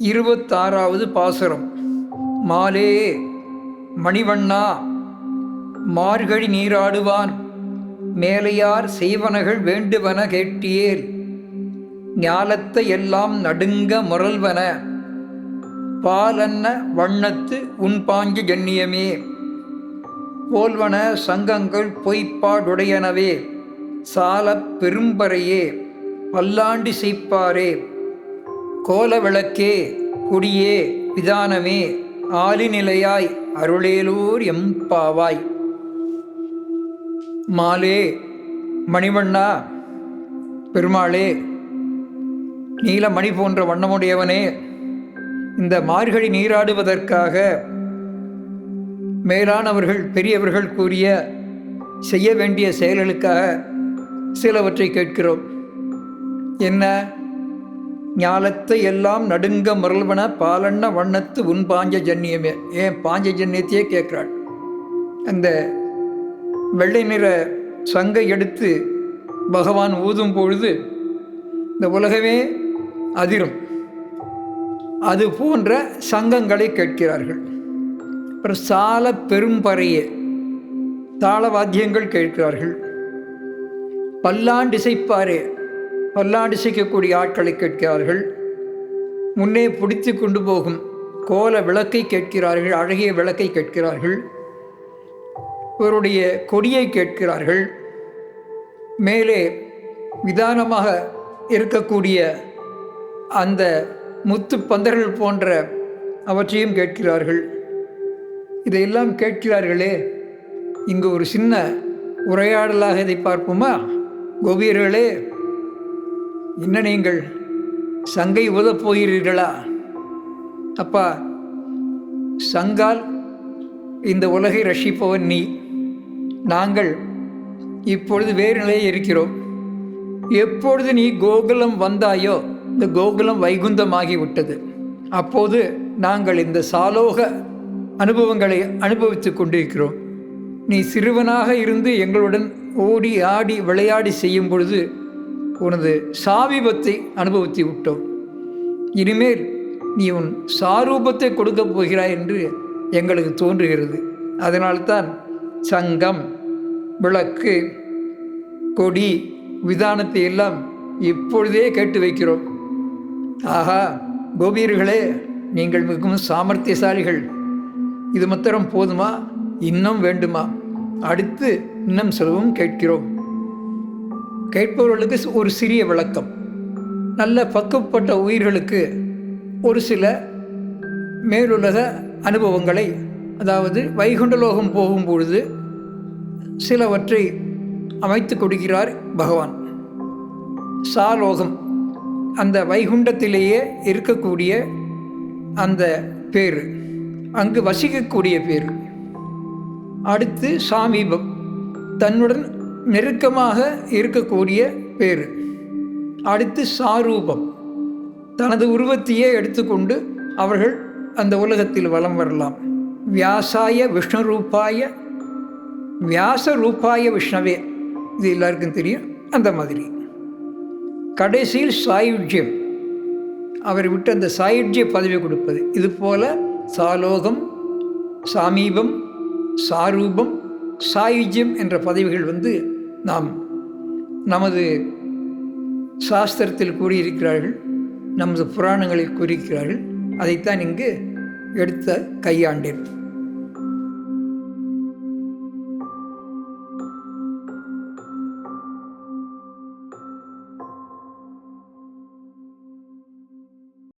இருபத்தாறாவது பாசுரம். மாலே மணிவண்ணா மார்கழி நீராடுவான் மேலையார் செய்வனகள் வேண்டுவன கேட்டியேல் ஞாலத்தை எல்லாம் நடுங்க முரல்வன பாலன்ன வண்ணத்து உன் பாஞ்சு ஜன்னியமே போல்வன சங்கங்கள் பொய்ப்பாடுடையனவே சாலப் பெரும்பறையே பல்லாண்டி செய்ப்பாரே. கோல விளக்கே குடியே விதானமே ஆலிநிலையாய் அருளேலூர் எம்பாவாய். மாலே மணிவண்ணா பெருமாளே நீலமணி போன்ற வண்ணமுடையவனே இந்த மார்கழி நீராடுவதற்காக மேலானவர்கள் பெரியவர்கள் கூறிய செய்ய வேண்டிய செயல்களுக்காக சிலவற்றை கேட்கிறோம். என்ன? ஞாலத்தை எல்லாம் நடுங்க முரல்வன பாலண்ண வண்ணத்து உன் பாஞ்ச ஜன்னியமே. ஏன் பாஞ்ச ஜன்னியத்தையே கேட்குறாள். அந்த வெள்ளை நிற சங்கை எடுத்து பகவான் ஊதும் பொழுது இந்த உலகமே அதிரும். அது போன்ற சங்கங்களை கேட்கிறார்கள். அப்புறம் சால பெரும்பறைய தாளவாத்தியங்கள் கேட்கிறார்கள். பல்லாண்டிசைப்பாரே பல்லாண்டிசைக்கக்கூடிய ஆட்களை கேட்கிறார்கள். முன்னே பிடித்து கொண்டு போகும் கோல விளக்கை கேட்கிறார்கள் அழகிய விளக்கை கேட்கிறார்கள். இவருடைய கொடியை கேட்கிறார்கள். மேலே விதானமாக இருக்கக்கூடிய அந்த முத்து பந்தர்கள் போன்ற அவற்றையும் கேட்கிறார்கள். இதையெல்லாம் கேட்கிறார்களே இங்கு ஒரு சின்ன உரையாடலாக இதை பார்ப்போமா? கோபியர்களே என்ன நீங்கள் சங்கை உதப் போகிறீர்களா? அப்பா சங்கால் இந்த உலகை ரஷிப்பவன் நீ. நாங்கள் இப்பொழுது வேறு நிலையில் இருக்கிறோம். எப்பொழுது நீ கோகுலம் வந்தாயோ இந்த கோகுலம் வைகுந்தமாகி விட்டது. அப்போது நாங்கள் இந்த சாலோக அனுபவங்களை அனுபவித்து கொண்டிருக்கிறோம். நீ சிறுவனாக இருந்து எங்களுடன் ஓடி ஆடி விளையாடி செய்யும் பொழுது உனது சாவிபத்தை அனுபவித்து விட்டோம். இனிமேல் நீ உன் சாரூபத்தை கொடுக்கப் போகிறாய் என்று எங்களுக்கு தோன்றுகிறது. அதனால்தான் சங்கம் விளக்கு கொடி விதானத்தை எல்லாம் இப்பொழுதே கேட்டு வைக்கிறோம். ஆஹா கோபியர்களே நீங்கள் மிகவும் சாமர்த்தியசாலிகள். இது மாத்திரம் போதுமா? இன்னும் வேண்டுமா? அடுத்து இன்னும் சொல்லவும் கேட்கிறோம். கேட்பவர்களுக்கு ஒரு சிறிய விளக்கம். நல்ல பக்குவப்பட்ட உயிர்களுக்கு ஒரு சில மேலுலக அனுபவங்களை அதாவது வைகுண்டலோகம் போகும் பொழுது சிலவற்றை அமைத்து கொடுக்கிறார் பகவான். சாலோகம் அந்த வைகுண்டத்திலேயே இருக்கக்கூடிய அந்த பேர் அங்கு வசிக்கக்கூடிய பேர். அடுத்து சாமீபம் தன்னுடன் நெருக்கமாக இருக்கக்கூடிய பேர். அடுத்து சாரூபம். தனது உருவத்தையே எடுத்துக்கொண்டு அவர்கள் அந்த உலகத்தில் வலம் வரலாம். வியாசாய விஷ்ணு ரூபாய வியாச ரூபாய விஷ்ணவே. இது எல்லாருக்கும் தெரியும். அந்த மாதிரி. கடைசியில் சாயுஜ்யம். அவர் விட்டு அந்த சாயுஜ்ய பதவி கொடுப்பது. இது போல சாலோகம் சாமீபம் சாரூபம் சாயுஜ்யம் என்ற பதவிகள் வந்து நாம் நமது சாஸ்திரத்தில் கூறியிருக்கிறார்கள் நமது புராணங்களில் கூறியிருக்கிறார்கள் அதைத்தான் இங்கு எடுத்த கையாண்டேன்